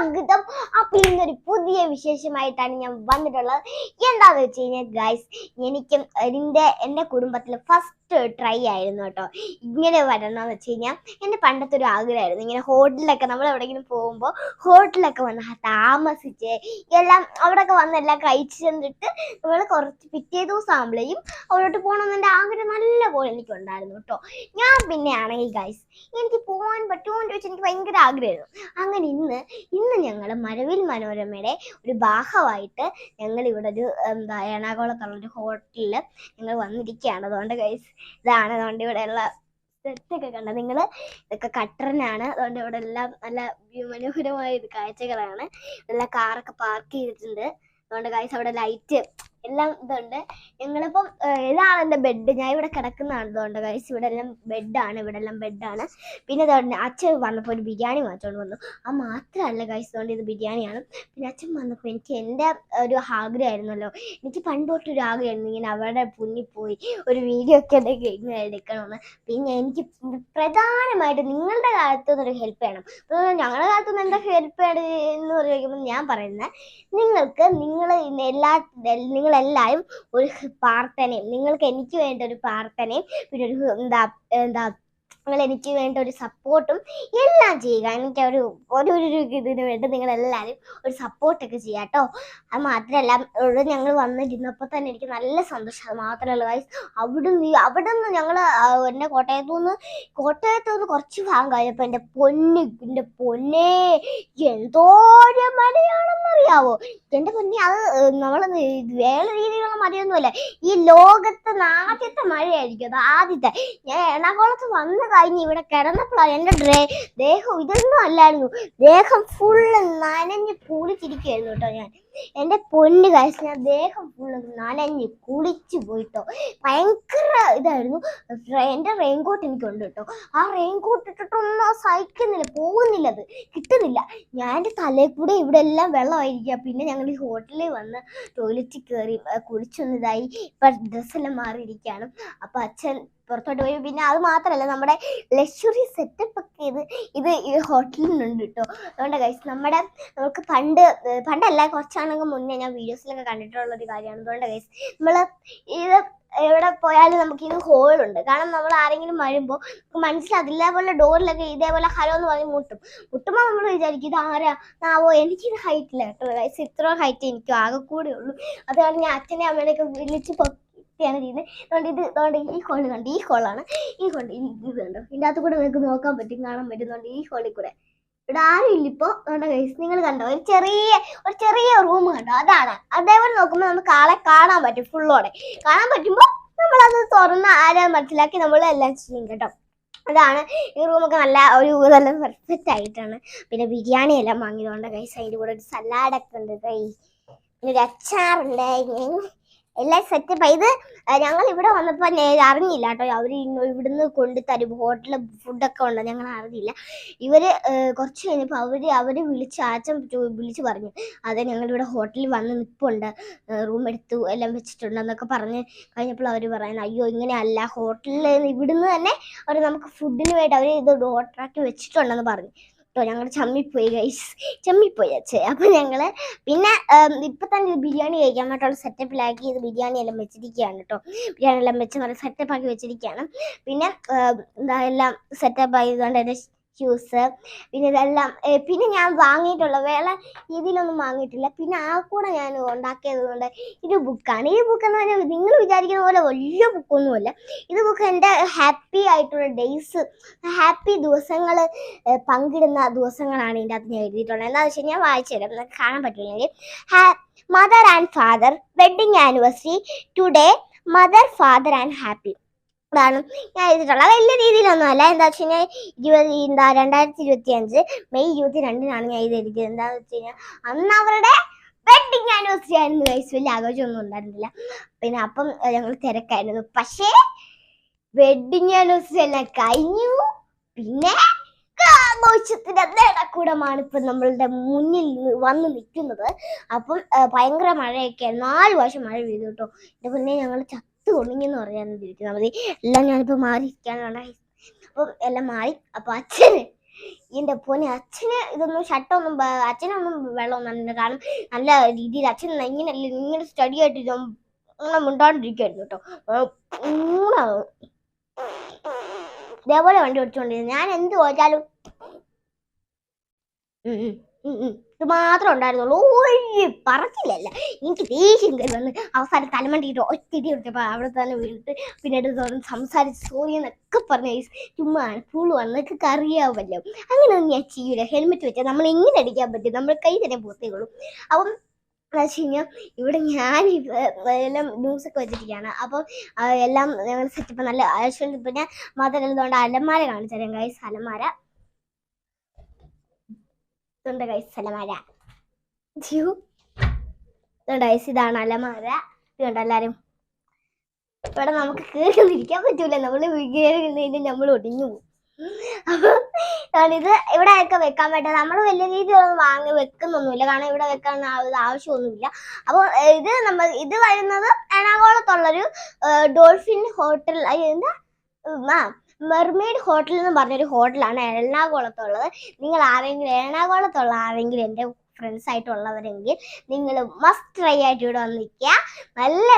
സ്വാഗതം. അപ്പൊ ഇന്നൊരു പുതിയ വിശേഷമായിട്ടാണ് ഞാൻ വന്നിട്ടുള്ളത്. എന്താന്ന് വെച്ച് കഴിഞ്ഞാൽ ഗൈസ് എനിക്കും എന്റെ എന്റെ കുടുംബത്തിലെ ഫസ്റ്റ് ട്രൈ ആയിരുന്നു കേട്ടോ. ഇങ്ങനെ വരണം എന്ന് വെച്ച് കഴിഞ്ഞാൽ എന്റെ പണ്ടത്തെ ഒരു ആഗ്രഹമായിരുന്നു. ഇങ്ങനെ ഹോട്ടലിലൊക്കെ നമ്മൾ എവിടെയെങ്കിലും പോകുമ്പോൾ ഹോട്ടലൊക്കെ വന്ന് താമസിച്ച് എല്ലാം അവിടെയൊക്കെ വന്ന് എല്ലാം കഴിച്ച് ചെന്നിട്ട് നമ്മൾ കുറച്ച് പിറ്റേ ദിവസം ആകുമ്പോഴേക്കും അവിടോട്ട് പോകണമെന്ന് എന്റെ ആഗ്രഹം നല്ല പോലെ എനിക്കുണ്ടായിരുന്നു കേട്ടോ. ഞാൻ പിന്നെ ആണെങ്കിൽ ഗൈസ് എനിക്ക് പോകാൻ പറ്റുമോ എന്ന് ചോദിച്ചാൽ എനിക്ക് ഭയങ്കര ആഗ്രഹമായിരുന്നു. അങ്ങനെ ഇന്ന് ഇന്ന് ഞങ്ങൾ മരവിൽ മനോരമയുടെ ഒരു ഭാഗമായിട്ട് ഞങ്ങൾ ഇവിടെ ഒരു എന്താ എറണാകുളത്തുള്ള ഒരു ഹോട്ടലിൽ ഞങ്ങൾ വന്നിരിക്കുകയാണ്. അതുകൊണ്ട് ഗൈസ് ഇതാണ് അതുകൊണ്ട് ഇവിടെയുള്ള സെറ്റൊക്കെ കണ്ടോ നിങ്ങൾ ഇതൊക്കെ കട്ടറിനാണ്. അതുകൊണ്ട് ഇവിടെ എല്ലാം നല്ല മനോഹരമായ ഇത് കാഴ്ചകളാണ്. എല്ലാ കാറൊക്കെ പാർക്ക് ചെയ്തിട്ടുണ്ട്. അതുകൊണ്ട് കാഴ്ച അവിടെ ലൈറ്റ് എല്ലാം ഇതുണ്ട്. ഞങ്ങളിപ്പം ഇതാണ് എന്റെ ബെഡ് ഞാൻ ഇവിടെ കിടക്കുന്നതാണ് ഇതുകൊണ്ട് കഴിച്ച് ഇവിടെ എല്ലാം ബെഡാണ് ഇവിടെ എല്ലാം ബെഡാണ് പിന്നെ ഇതുകൊണ്ട് അച്ഛൻ വന്നപ്പോൾ ഒരു ബിരിയാണി വാങ്ങിച്ചുകൊണ്ട് വന്നു. ആ മാത്രമല്ല കഴിച്ചതുകൊണ്ട് ഇത് ബിരിയാണിയാണ്. പിന്നെ അച്ഛൻ വന്നപ്പോൾ എനിക്ക് എന്റെ ഒരു ആഗ്രഹമായിരുന്നല്ലോ. എനിക്ക് പണ്ടോട്ടൊരു ആഗ്രഹമായിരുന്നു ഇങ്ങനെ അവരുടെ പോയി ഒരു വീഡിയോ ഒക്കെ ഇങ്ങനെ എടുക്കണമെന്ന്. പിന്നെ എനിക്ക് പ്രധാനമായിട്ട് നിങ്ങളുടെ കാലത്ത് ഒരു ഹെൽപ്പ് ചെയ്യണം ഞങ്ങളുടെ കാലത്തുനിന്ന് എന്താ ഹെൽപ്പ് ചെയ്യണം എന്ന് പറയുമ്പോൾ ഞാൻ പറയുന്നത് നിങ്ങൾക്ക് നിങ്ങൾ എല്ലാ നിങ്ങളെല്ലാവരും ഒരു പ്രാർത്ഥനയും നിങ്ങൾക്ക് എനിക്ക് വേണ്ട ഒരു പ്രാർത്ഥനയും പിന്നെ ഒരു എന്താ എന്താ നിങ്ങൾ എനിക്ക് വേണ്ട ഒരു സപ്പോർട്ടും എല്ലാം ചെയ്യുക. എനിക്ക് ഒരു ഒരു ഒരു ഇതിന് വേണ്ടി നിങ്ങൾ എല്ലാവരും ഒരു സപ്പോർട്ടൊക്കെ ചെയ്യാം കേട്ടോ. അത് മാത്രമല്ല ഇവിടെ ഞങ്ങൾ വന്നിരുന്നപ്പോൾ തന്നെ എനിക്ക് നല്ല സന്തോഷം. അത് മാത്രമല്ല വൈസ് അവിടെ നിന്ന് അവിടെ നിന്ന് ഞങ്ങൾ എന്റെ കോട്ടയത്തു നിന്ന് കോട്ടയത്തു നിന്ന് കുറച്ച് ഭാഗം കഴിഞ്ഞപ്പോൾ എന്റെ പൊന്ന് എന്റെ പൊന്നേ എന്തോരം മടിയാണെന്നറിയാവോ എന്റെ പൊന്നെ അത് നമ്മൾ വേറെ രീതിയിലുള്ള മഴയൊന്നുമല്ല ഈ ലോകത്തെ ആദ്യത്തെ മഴയായിരിക്കും. അത് ആദ്യത്തെ. ഞാൻ എറണാകുളത്ത് വന്നു കഴിഞ്ഞ് ഇവിടെ കിടന്നപ്പോഴാണ് എന്റെ ഡ്രേ ദേഹം ഇതൊന്നും അല്ലായിരുന്നു. ദേഹം ഫുള്ള് നനഞ്ഞ് പൂളിച്ചിരിക്കുകയായിരുന്നു കേട്ടോ ഞാൻ. എന്റെ പൊന്ന് കാശ് ഞാൻ ദേഹം ഫുള്ള് നനഞ്ഞ് കുളിച്ച് പോയിട്ടോ. ഭയങ്കര ഇതായിരുന്നു. എന്റെ റെയിൻകോട്ട് എനിക്കുണ്ട് കേട്ടോ. ആ റെയിൻകോട്ട് ഇട്ടിട്ടൊന്നും സഹിക്കുന്നില്ല പോകുന്നില്ല അത്. കിട്ടുന്നില്ല. ഞാൻ എന്റെ തലയിൽ കൂടെ ഇവിടെ എല്ലാം വെള്ളമായിരിക്കുക പിന്നെ ഞങ്ങൾ ഈ ഹോട്ടലിൽ വന്ന് ടോയ്ലറ്റിൽ കയറി കുളിച്ചൊന്നിതായി ഇപ്പം ഡ്രസ്സെല്ലാം മാറിയിരിക്കുകയാണ് അപ്പം അച്ഛൻ പുറത്തോട്ട് പോയി. പിന്നെ അത് മാത്രമല്ല നമ്മുടെ ലക്ഷറി സെറ്റപ്പ് ഒക്കെ ഇത് ഇത് ഈ ഹോട്ടലിൽ നിന്നുണ്ട് കേട്ടോ. അതുകൊണ്ട് കഴിച്ച് നമ്മുടെ നമുക്ക് പണ്ട് പണ്ടല്ല പണ്ടല്ല കുറച്ചാണെങ്കിൽ മുന്നേ ഞാൻ വീഡിയോസിലൊക്കെ കണ്ടിട്ടുള്ള ഒരു കാര്യമാണ്. അതുകൊണ്ട് ഗൈസ് നമ്മൾ ഇത് എവിടെ പോയാലും നമുക്ക് ഇത് ഹോളുണ്ട് കാരണം നമ്മൾ ആരെങ്കിലും വരുമ്പോൾ നമുക്ക് മനസ്സിലാവും ഇതേപോലെ ഡോറിലൊക്കെ ഇതേപോലെ ഹലോ എന്ന് പറഞ്ഞ് മുട്ടും. മുട്ടുമ്പോൾ നമ്മൾ വിചാരിക്കും ഇത് ആരാ? ആവോ? എനിക്കിത് ഹൈറ്റ് ഇല്ല കേട്ടോ ഗൈസ് ഇത്ര ഹൈറ്റ് എനിക്ക് ആകെ കൂടെ ഉള്ളൂ. അതുകൊണ്ട് ഞാൻ അച്ഛനെ അമ്മയുടെയൊക്കെ വിളിച്ച് പൊക്കിയാണ് ചെയ്യുന്നത്. അതുകൊണ്ട് ഇത് അതുകൊണ്ട് ഈ ഹോൾ കണ്ട് ഈ ഹോളാണ് ഈ ഹോൾ ഇത് കണ്ടോ? ഇതിന്റെ അകത്ത് കൂടെ നിങ്ങൾക്ക് നോക്കാൻ പറ്റും കാണാൻ പറ്റുന്നുണ്ട് ഈ ഹോളിൽ കൂടെ ഇവിടെ ആരും ഇല്ല ഇപ്പോ ഗൈസ് നിങ്ങൾ കണ്ടോ? ഒരു ചെറിയ ഒരു ചെറിയ റൂം കണ്ടോ? അതാണ്. അതേപോലെ നോക്കുമ്പോൾ നമുക്ക് ആളെ കാണാൻ പറ്റും ഫുള്ളോടെ കാണാൻ പറ്റുമ്പോൾ നമ്മളത് തുറന്ന് ആരെ മനസ്സിലാക്കി നമ്മൾ എല്ലാം ചെയ്യും കേട്ടോ. അതാണ്. ഈ റൂമൊക്കെ നല്ല ഒരു നല്ല പെർഫെക്റ്റ് ആയിട്ടാണ്. പിന്നെ ബിരിയാണി എല്ലാം വാങ്ങിയതുകൊണ്ട് കൈസ് അതിന്റെ കൂടെ ഒരു സലാഡൊക്കെ ഉണ്ട് കൈ പിന്നെ ഒരു അച്ചാറുണ്ട്. എല്ലാം സെറ്റപ്പ് ഇത് ഞങ്ങൾ ഇവിടെ വന്നപ്പോൾ അറിഞ്ഞില്ല കേട്ടോ. അവർ ഇവിടുന്ന് കൊണ്ട് തരും. ഹോട്ടലിൽ ഫുഡൊക്കെ ഉണ്ടോ ഞങ്ങൾ അറിഞ്ഞില്ല. ഏഹ്, കുറച്ച് കഴിഞ്ഞപ്പോൾ അവർ അവർ വിളിച്ച് ആച്ചൻ ചോ- വിളിച്ച് പറഞ്ഞു. അതെ ഞങ്ങൾ ഇവിടെ ഹോട്ടലിൽ വന്ന് നിൽപ്പുണ്ട് റൂം എടുത്തു എല്ലാം വെച്ചിട്ടുണ്ട് എന്നൊക്കെ പറഞ്ഞ് കഴിഞ്ഞപ്പോൾ അവർ പറയുന്നത് അയ്യോ ഇങ്ങനെയല്ല. ഹോട്ടലിൽ ഇവിടുന്ന് തന്നെ അവർ നമുക്ക് ഫുഡിന് വേണ്ടി അവർ ഇത് ഓർഡറാക്കി വെച്ചിട്ടുണ്ടെന്ന് പറഞ്ഞു. കേട്ടോ. ഞങ്ങൾ ചമ്മിപ്പോയി ഗൈസ് ചമ്മിപ്പോയി അച്ഛൻ അപ്പം ഞങ്ങൾ പിന്നെ ഇപ്പൊ തന്നെ ബിരിയാണി കഴിക്കാൻ വേണ്ടിയുള്ള സെറ്റപ്പിലാക്കി ഇത് ബിരിയാണി എല്ലാം വെച്ചിരിക്കുകയാണ് കേട്ടോ. ബിരിയാണി എല്ലാം വെച്ച് നല്ല സെറ്റപ്പ് ആക്കി വെച്ചിരിക്കുകയാണ്. പിന്നെ എന്താ എല്ലാം സെറ്റപ്പ് ആയതുകൊണ്ട് എന്റെ ജ്യൂസ് പിന്നെ ഇതെല്ലാം പിന്നെ ഞാൻ വാങ്ങിയിട്ടുള്ള വേറെ രീതിയിലൊന്നും വാങ്ങിയിട്ടില്ല. പിന്നെ ആ കൂടെ ഞാൻ ഉണ്ടാക്കിയത് കൊണ്ട് ഇത് ബുക്കാണ് ഈ ബുക്ക് എന്ന് പറഞ്ഞാൽ നിങ്ങൾ വിചാരിക്കുന്ന പോലെ വലിയ ബുക്കൊന്നുമല്ല ഇത് ബുക്ക് എന്റെ ഹാപ്പി ആയിട്ടുള്ള ഡേയ്സ് ഹാപ്പി ദിവസങ്ങൾ പങ്കിടുന്ന ദിവസങ്ങളാണ് ഇതിന്റെ അകത്ത് ഞാൻ എഴുതിയിട്ടുള്ളത്. എന്താണെന്ന് വെച്ചാൽ ഞാൻ വായിച്ചു തരാം. കാണാൻ പറ്റില്ലെങ്കിൽ mother and father wedding anniversary today mother father and happy ഇതാണ് ഞാൻ എഴുതിയിട്ടുള്ളത് വലിയ രീതിയിലൊന്നും അല്ല. എന്താ വെച്ച് കഴിഞ്ഞാൽ ഇരുപത് എന്താ രണ്ടായിരത്തി ഇരുപത്തി അഞ്ച് മെയ് ഇരുപത്തി രണ്ടിനാണ് ഞാൻ എഴുതിയത്. എന്താന്ന് വെച്ച് കഴിഞ്ഞാൽ അന്ന് അവരുടെ വെഡിങ് ആനിവേഴ്സറി ആയിരുന്നു ഗൈസ് വലിയ ആഘോഷമൊന്നും ഉണ്ടായിരുന്നില്ല. പിന്നെ അപ്പം ഞങ്ങൾ തിരക്കായിരുന്നു. പക്ഷേ വെഡിങ് ആനിവേഴ്സറി എല്ലാം കഴിഞ്ഞു. പിന്നെ ആഘോഷത്തിന്റെ നേടക്കൂടമാണ് ഇപ്പൊ നമ്മളുടെ മുന്നിൽ വന്ന് നിൽക്കുന്നത്. അപ്പം ഭയങ്കര മഴയൊക്കെ നാല് വർഷം മഴ പെയ്തു കേട്ടോ. എന്റെ മുന്നേ ഞങ്ങൾ ചത്തു എന്ന് പറയാൻ ഇരിക്കുന്നത് മതി എല്ലാം ഞാനിപ്പോ മാറിയിരിക്കാനാണ് അപ്പം എല്ലാം മാറി. അപ്പോൾ അച്ഛന് എന്റെ പോനെ അച്ഛന് ഇതൊന്നും ഷട്ടൊന്നും അച്ഛനൊന്നും വെള്ളം നല്ല കാരണം നല്ല രീതിയിൽ അച്ഛൻ ഇങ്ങനെ ഇങ്ങനെ സ്റ്റഡി ആയിട്ട് അങ്ങനെ മിണ്ടാണ്ടിരിക്കുമായിരുന്നു കേട്ടോ. ഊണാവും ഇതേപോലെ വണ്ടി ഓടിച്ചോണ്ടിരുന്നു. ഞാൻ എന്ത് ചോദിച്ചാലും. ഇത് മാത്രം ഉണ്ടായിരുന്നുള്ളൂ. ഒരു പറച്ചില്ലല്ല എനിക്ക് ദേഷ്യം കയറി വന്ന് അവസാനം തലമണ്ടിയിട്ട് ഒറ്റടി കൊടുത്തപ്പോൾ അവിടെ തന്നെ വീണിട്ട് പിന്നീട് തുറന്ന് സംസാരിച്ച് സോറി എന്നൊക്കെ പറഞ്ഞ ചുമ്മാ പുളു വന്നൊക്കെ അറിയാമല്ലോ അങ്ങനെ ഒന്നും ഞാൻ ചെയ്യൂല. ഹെൽമെറ്റ് വെച്ചാൽ നമ്മൾ എങ്ങനെ അടിക്കാൻ പറ്റും? നമ്മൾ കൈ തന്നെ പൂർത്തിയുള്ളൂ അപ്പം എന്താ വെച്ച് കഴിഞ്ഞാൽ ഇവിടെ ഞാൻ എല്ലാം ന്യൂസൊക്കെ വെച്ചിരിക്കുകയാണ് അപ്പം എല്ലാം ഞങ്ങൾ സെറ്റപ്പ് നല്ല ആവശ്യം പിന്നെ മാത്രം എന്തുകൊണ്ട് അലമാര കാണിച്ചു തരാം ഗൈസ് അലമാര. ഇതുണ്ട് ഗൈസ് അലമാര. ജ്യൂ. ഇതുണ്ട് ഗൈസ് ഇതാണ് അലമാര. ഇതുണ്ട് എല്ലാരും. ഇവിടെ നമുക്ക് കയറിയിരിക്കാൻ പറ്റൂല. നമ്മൾ കയറി നമ്മൾ ഒടിഞ്ഞു പോകും. അപ്പൊ ഇത് ഇവിടെ ഒക്കെ വെക്കാൻ പറ്റില്ല നമ്മൾ വലിയ രീതിയിലൊന്നും വാങ്ങി വെക്കുന്നൊന്നുമില്ല. കാരണം ഇവിടെ വെക്കാൻ ആവശ്യമൊന്നുമില്ല. അപ്പോൾ ഇത് നമ്മൾ ഇത് വരുന്നത് എറണാകുളത്തുള്ളൊരു ഡോൾഫിൻ ഹോട്ടൽ. എന്താ? മെർമെയ്ഡ് ഹോട്ടൽ എന്ന് പറഞ്ഞൊരു ഹോട്ടലാണ് എറണാകുളത്തുള്ളത്. നിങ്ങൾ ആരെങ്കിലും എറണാകുളത്തുള്ള ആരെങ്കിലും എന്റെ ഫ്രണ്ട്സ് ആയിട്ടുള്ളവരെങ്കിൽ നിങ്ങൾ മസ്റ്റ് ട്രൈ ആയിട്ട് ഇവിടെ വന്ന് നിൽക്കുക നല്ല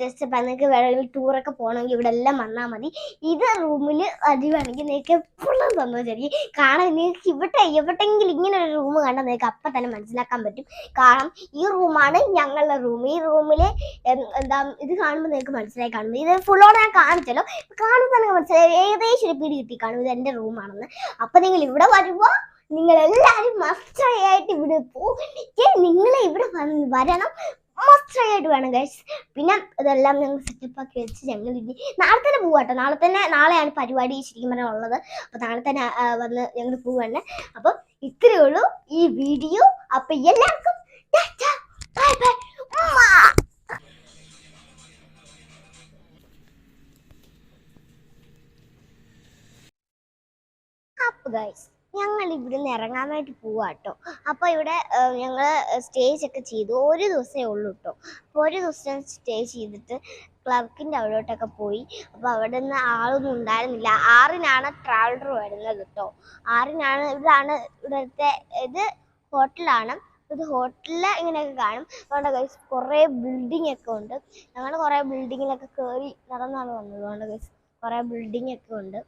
ജസ്റ്റ് ഇപ്പം നിങ്ങൾക്ക് വേണമെങ്കിൽ ടൂറൊക്കെ പോകണമെങ്കിൽ ഇവിടെ എല്ലാം വന്നാൽ മതി. ഇത് റൂമിൽ അടിവാണെങ്കിൽ നിങ്ങൾക്ക് എപ്പോഴും സന്തോഷമായിരിക്കും കാരണം നിങ്ങൾക്ക് ഇവിടെ എവിടെയെങ്കിലും ഇങ്ങനെ ഒരു റൂം കണ്ടാൽ നിങ്ങൾക്ക് അപ്പം തന്നെ മനസ്സിലാക്കാൻ പറ്റും. കാരണം ഈ റൂമാണ് ഞങ്ങളുടെ റൂം ഈ റൂമിൽ എന്താ ഇത് കാണുമ്പോൾ നിങ്ങൾക്ക് മനസ്സിലായി കാണും. ഇത് ഫുള്ളോടെ ഞാൻ കാണിച്ചല്ലോ. കാണുമ്പോൾ തന്നെ മനസ്സിലായി. ഏകദേശം ഒരു പിടി കിട്ടി കാണും. ഇത് എന്റെ റൂമാണെന്ന് അപ്പം നിങ്ങൾ ഇവിടെ വരുമ്പോൾ നിങ്ങൾ എല്ലാവരും മസ്റ്റായി ആയിട്ട് ഇവിടെ പോകും നിങ്ങൾ ഇവിടെ വരണം. മസ്റ്റായി ആയിട്ട് വേണം ഗൈസ് പിന്നെ ഇതെല്ലാം ഞങ്ങൾ സെറ്റപ്പ് ആക്കി വെച്ച് ഞങ്ങൾ ഇനി നാളെ തന്നെ പോവാട്ടോ നാളെ തന്നെ നാളെയാണ് പരിപാടി ശരിക്കും പറഞ്ഞാൽ ഉള്ളത്. അപ്പൊ നാളെ തന്നെ വന്ന് ഞങ്ങൾ പോവാണ്. അപ്പം ഇത്രയേ ഉള്ളൂ ഈ വീഡിയോ. അപ്പൊ എല്ലാവർക്കും ബൈ ബൈ, ഗൈസ് ഞങ്ങൾ ഇവിടുന്ന് ഇറങ്ങാൻ വേണ്ടി പോവാട്ടോ. അപ്പോൾ ഇവിടെ ഞങ്ങൾ സ്റ്റേജ് ഒക്കെ ചെയ്തു. ഒരു ദിവസമേ ഉള്ളൂ കേട്ടോ അപ്പോൾ ഒരു ദിവസം സ്റ്റേ ചെയ്തിട്ട് ക്ലർക്കിന്റെ അവിടോട്ടൊക്കെ പോയി. അപ്പോൾ അവിടെ നിന്ന് ആളൊന്നും ഉണ്ടായിരുന്നില്ല. ആറിനാണ് ട്രാവലർ വരുന്നത് കേട്ടോ ആറിനാണ് ഇതാണ് ഇവിടുത്തെ ഇത് ഹോട്ടലാണ്. ഇത് ഹോട്ടലിൽ ഇങ്ങനെയൊക്കെ കാണും. അതുകൊണ്ട് ഗൈസ് കുറേ ബിൽഡിംഗ് ഒക്കെ ഉണ്ട്. ഞങ്ങൾ കുറേ ബിൽഡിങ്ങിലൊക്കെ കയറി നടന്നാണ് വന്നത്. അതുകൊണ്ട് ഗൈസ് കുറേ ബിൽഡിംഗ് ഒക്കെ ഉണ്ട്.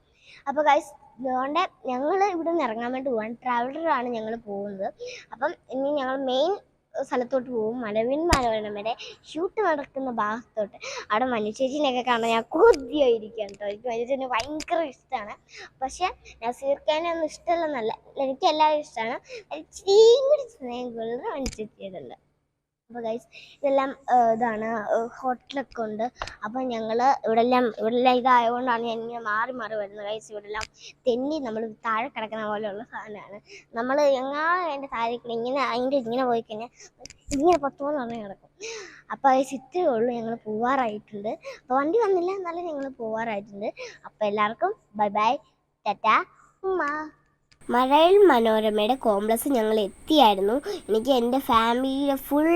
അപ്പോൾ ഗൈസ് അതുകൊണ്ട് ഞങ്ങൾ ഇവിടെ നിന്ന് ഇറങ്ങാൻ വേണ്ടി പോവാണ്. ട്രാവലറാണ് ഞങ്ങൾ പോകുന്നത്. അപ്പം ഇനി ഞങ്ങൾ മെയിൻ സ്ഥലത്തോട്ട് പോകും. മലവിൻ മനോരമ വരെ ഷൂട്ട് നടക്കുന്ന ഭാഗത്തോട്ട്. അവിടെ മനുചേച്ചിനെയൊക്കെ കാണാൻ ഞാൻ കൊതിയായിരിക്കുകയാണ് കേട്ടോ. എനിക്ക് മനുചേച്ചിനെ ഭയങ്കര ഇഷ്ടമാണ് പക്ഷേ നസീർക്കാനെ ഒന്നും ഇഷ്ടമല്ലെന്നല്ല എനിക്ക് എല്ലാവരും ഇഷ്ടമാണ് ഇച്ചിരിയും കൂടി സ്നേഹം കൂടുതൽ മനുചേച്ചിയുണ്ട് അപ്പോൾ ഗൈസ് ഇതെല്ലാം ഇതാണ് ഹോട്ടലൊക്കെ ഉണ്ട്. അപ്പം ഞങ്ങൾ ഇവിടെ എല്ലാം ഇവിടെ എല്ലാം ഇതായതുകൊണ്ടാണ് ഞാൻ ഇങ്ങനെ മാറി മാറി വരുന്നത്. ഗൈസ് ഇവിടെ എല്ലാം തെന്നി നമ്മൾ താഴെ കിടക്കുന്ന പോലെയുള്ള സാധനമാണ്. നമ്മൾ എങ്ങാനും എന്റെ താഴേക്ക് ഇങ്ങനെ അതിന്റെ ഇങ്ങനെ പോയി കഴിഞ്ഞാൽ ഇങ്ങനെ പത്തോന്ന് പറഞ്ഞ് കിടക്കും. അപ്പോൾ അത് ഇത്രയേ ഉള്ളൂ ഞങ്ങൾ പോവാറായിട്ടുണ്ട്. അപ്പോൾ വണ്ടി വന്നില്ല എന്നാലും ഞങ്ങൾ പോവാറായിട്ടുണ്ട്. അപ്പോൾ എല്ലാവർക്കും ബൈ ബൈ ടാറ്റ. ഉമ്മ. മഴയിൽ മനോരമയുടെ കോംപ്ലക്സ് ഞങ്ങൾ എത്തിയായിരുന്നു. എനിക്ക് എന്റെ ഫാമിലിയുടെ ഫുൾ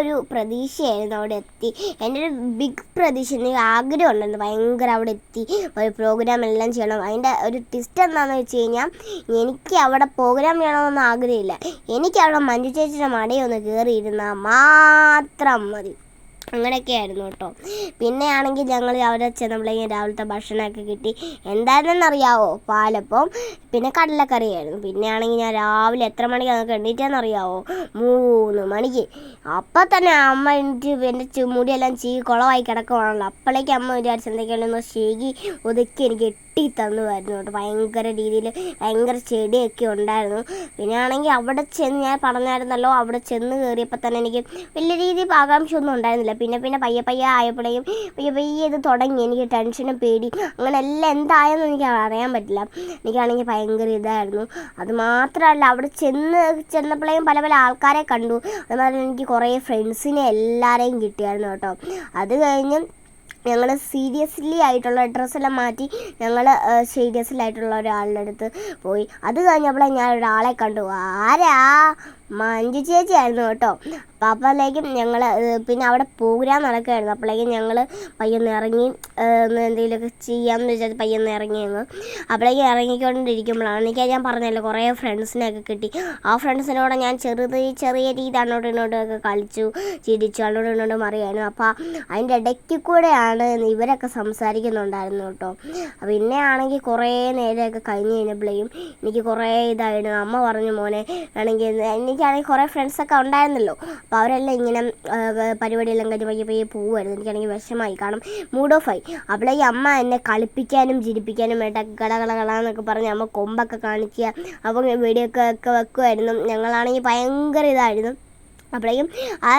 ഒരു പ്രതീക്ഷയായിരുന്നു അവിടെ എത്തി. എന്റെ ഒരു ബിഗ് പ്രതീക്ഷ എനിക്ക് ആഗ്രഹം ഉണ്ടായിരുന്നു ഭയങ്കര അവിടെ എത്തി. ഒരു പ്രോഗ്രാം എല്ലാം ചെയ്യണം. അതിന്റെ ഒരു ട്വിസ്റ്റ് എന്താണെന്ന് വെച്ച് കഴിഞ്ഞാൽ എനിക്ക് അവിടെ പ്രോഗ്രാം ചെയ്യണമെന്നൊന്നും ആഗ്രഹമില്ല. എനിക്ക് അവിടെ മഞ്ജു ചേച്ചിയുടെ മടയൊന്ന് കയറിയിരുന്നാൽ മാത്രം മതി. അങ്ങനെയൊക്കെ ആയിരുന്നു കേട്ടോ പിന്നെ ആണെങ്കിൽ ഞങ്ങൾ അവിടെ ചെന്നപ്പോഴേക്കും രാവിലത്തെ ഭക്ഷണമൊക്കെ കിട്ടി. എന്തായിരുന്നെന്നറിയാവോ? പാലപ്പം പിന്നെ കടലക്കറിയായിരുന്നു. പിന്നെ ആണെങ്കിൽ ഞാൻ രാവിലെ എത്ര മണിക്ക് അങ്ങ് എണ്ണീറ്റാന്ന് അറിയാവോ മൂന്ന് മണിക്ക്. അപ്പം തന്നെ അമ്മ എനിക്ക് എന്റെ ചുമുടിയെല്ലാം ചീ കുളമായി കിടക്കുവാണല്ലോ. അപ്പോഴേക്കും അമ്മ വിചാരിച്ചെന്തൊക്കെയാണെന്ന് ശീകി ഒതുക്കി എനിക്ക് എട്ടി തന്നുമായിരുന്നു കേട്ടോ. ഭയങ്കര രീതിയിൽ ഭയങ്കര ചെടിയൊക്കെ ഉണ്ടായിരുന്നു. പിന്നെ ആണെങ്കിൽ അവിടെ ചെന്ന് ഞാൻ പറഞ്ഞായിരുന്നല്ലോ അവിടെ ചെന്ന് കയറിയപ്പോൾ തന്നെ എനിക്ക് വലിയ രീതിയിൽ ആകാംക്ഷ ഒന്നും ഉണ്ടായിരുന്നില്ല. പിന്നെ പിന്നെ പയ്യെ പയ്യെ ആയപ്പോഴേക്കും പയ്യെ പയ്യെ ഇത് തുടങ്ങി. എനിക്ക് ടെൻഷനും പേടി അങ്ങനെ എല്ലാം എന്തായെന്ന് എനിക്ക് അറിയാൻ പറ്റില്ല. എനിക്കാണെങ്കിൽ ഭയങ്കര ഇതായിരുന്നു. അത് മാത്രമല്ല അവിടെ ചെന്ന് ചെന്നപ്പോഴേക്കും പല പല ആൾക്കാരെ കണ്ടു. അതുമാതിരി എനിക്ക് കുറേ ഫ്രണ്ട്സിനെ എല്ലാവരെയും കിട്ടിയായിരുന്നു കേട്ടോ. അത് കഴിഞ്ഞ് ഞങ്ങൾ സീരിയസ്ലി ആയിട്ടുള്ള ഡ്രസ്സെല്ലാം മാറ്റി ഞങ്ങൾ സീരിയസ്ലി ആയിട്ടുള്ള ഒരാളുടെ അടുത്ത് പോയി. അത് കഴിഞ്ഞപ്പോൾ ഞാൻ ഒരാളെ കണ്ടു. ആരാ? മഞ്ജു ചേച്ചിയായിരുന്നു കേട്ടോ. അപ്പോൾ അപ്പോഴേക്കും ഞങ്ങൾ പിന്നെ അവിടെ പ്രോഗ്രാം നടക്കുകയായിരുന്നു അപ്പോഴേക്കും ഞങ്ങൾ പയ്യൊന്ന് ഇറങ്ങി എന്തെങ്കിലുമൊക്കെ ചെയ്യാമെന്ന് വെച്ചാൽ പയ്യൊന്ന് ഇറങ്ങി ഞങ്ങൾ അപ്പോഴേക്കും ഇറങ്ങിക്കൊണ്ടിരിക്കുമ്പോഴാണ് എനിക്ക് ഞാൻ പറഞ്ഞല്ലോ കുറേ ഫ്രണ്ട്സിനെയൊക്കെ കിട്ടി. ആ ഫ്രണ്ട്സിനോട് ഞാൻ ചെറുത് ചെറിയ രീതി അങ്ങോട്ടും ഇങ്ങോട്ടും ഒക്കെ കളിച്ചു ചിരിച്ചു അങ്ങോട്ടും ഇങ്ങോട്ടും അറിയായിരുന്നു അപ്പോൾ അതിന്റെ ഇടയ്ക്ക് കൂടെയാണ് ഇവരൊക്കെ സംസാരിക്കുന്നുണ്ടായിരുന്നു കേട്ടോ. പിന്നെ ആണെങ്കിൽ കുറേ നേരമൊക്കെ കഴിഞ്ഞ് കഴിഞ്ഞപ്പോഴേക്കും എനിക്ക് കുറേ ഇതായിരുന്നു അമ്മ പറഞ്ഞു മോനെ ആണെങ്കിൽ എനിക്കാണെങ്കിൽ കുറേ ഫ്രണ്ട്സൊക്കെ ഉണ്ടായിരുന്നല്ലോ. അവരെല്ലാം ഇങ്ങനെ പരിപാടിയെല്ലാം കഴിഞ്ഞ് പയ്യെ പയ്യെ പോവുമായിരുന്നു എനിക്കാണെങ്കിൽ വിഷമായി. കാരണം മൂഡ് ഓഫ് ആയി. അപ്പോഴേക്കും അമ്മ എന്നെ കളിപ്പിക്കാനും ചിരിപ്പിക്കാനും വേണ്ട കട കട കട എന്നൊക്കെ പറഞ്ഞ് അമ്മ കൊമ്പൊക്കെ കാണിക്കുക അപ്പം വെടിയൊക്കെ ഒക്കെ വെക്കുമായിരുന്നു ഞങ്ങളാണെങ്കിൽ ഭയങ്കര ഇതായിരുന്നു. അപ്പോഴേക്കും ആ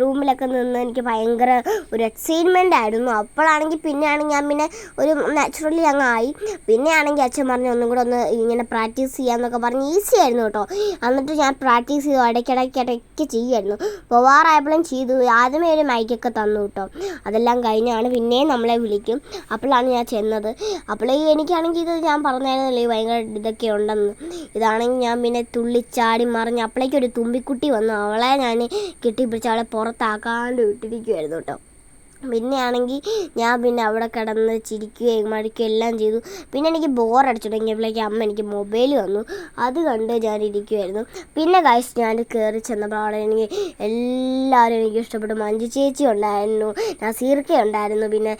റൂമിലൊക്കെ നിന്ന് എനിക്ക് ഭയങ്കര ഒരു എക്സൈറ്റ്മെന്റ് ആയിരുന്നു. അപ്പോഴാണെങ്കിൽ പിന്നെയാണെങ്കിൽ ഞാൻ പിന്നെ ഒരു നാച്ചുറലി അങ്ങ് ആയി. പിന്നെ ആണെങ്കിൽ അച്ഛൻ പറഞ്ഞു ഒന്നും കൂടെ ഒന്ന് ഇങ്ങനെ പ്രാക്ടീസ് ചെയ്യാമെന്നൊക്കെ പറഞ്ഞ് ഈസി ആയിരുന്നു കേട്ടോ. എന്നിട്ട് ഞാൻ പ്രാക്ടീസ് ചെയ്തു. ഇടയ്ക്കിടയ്ക്ക് ഇടയ്ക്ക് ചെയ്യുമായിരുന്നു. പോവാറായപ്പോഴും ചെയ്തു. ആദ്യമേ ഒരു മൈക്കൊക്കെ തന്നു കേട്ടോ. അതെല്ലാം കഴിഞ്ഞാണ് പിന്നെയും നമ്മളെ വിളിക്കും. അപ്പോഴാണ് ഞാൻ ചെന്നത്. അപ്പോഴേ എനിക്കാണെങ്കിൽ ഇത് ഞാൻ പറഞ്ഞായിരുന്നല്ലോ ഭയങ്കര ഇതൊക്കെ ഉണ്ടെന്ന്. ഇതാണെങ്കിൽ ഞാൻ പിന്നെ തുള്ളിച്ചാടി മറിഞ്ഞ് അപ്പോഴേക്കൊരു തുമ്പിക്കുട്ടി വന്നു. അവളെ ഞാൻ കെട്ടിപ്പിടിച്ച് അവളെ പുറത്താക്കാണ്ട് വിട്ടിരിക്കുമായിരുന്നു കേട്ടോ. പിന്നെയാണെങ്കിൽ ഞാൻ പിന്നെ അവിടെ കിടന്ന് ചിരിക്കുകയും മടിക്കുകയും എല്ലാം ചെയ്തു. പിന്നെ എനിക്ക് ബോർ അടിച്ചു തുടങ്ങിയപ്പോഴേക്ക് അമ്മ എനിക്ക് മൊബൈൽ വന്നു അത് കണ്ട് ഞാൻ ഇരിക്കുമായിരുന്നു പിന്നെ കാശ് ഞാൻ കയറി ചെന്നപ്പോൾ എനിക്ക് എല്ലാവരും എനിക്ക് ഇഷ്ടപ്പെട്ടു. മഞ്ജു ചേച്ചി ഉണ്ടായിരുന്നു നസീർക്ക ഉണ്ടായിരുന്നു പിന്നെ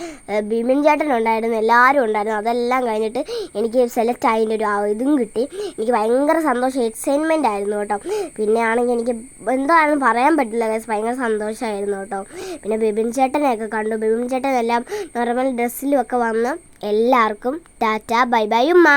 ബിമിൻ ചേട്ടൻ ഉണ്ടായിരുന്നു എല്ലാവരും ഉണ്ടായിരുന്നു. അതെല്ലാം കഴിഞ്ഞിട്ട് എനിക്ക് സെലക്ട് ആയതിന്റെ ഒരു ഇതും കിട്ടി. എനിക്ക് ഭയങ്കര സന്തോഷം എക്സൈറ്റ്മെന്റ് ആയിരുന്നു കേട്ടോ. പിന്നെ ആണെങ്കിൽ എനിക്ക് എന്താണെന്ന് പറയാൻ പറ്റില്ല guys. ഭയങ്കര സന്തോഷമായിരുന്നു കേട്ടോ. പിന്നെ ബിബിൻ ചേട്ടനെയൊക്കെ കണ്ടു ബിബിൻ ചേട്ടനെല്ലാം നോർമൽ ഡ്രസ്സിലും ഒക്കെ വന്ന് എല്ലാവർക്കും ടാറ്റ ബൈ ബൈ ഉമ്മ.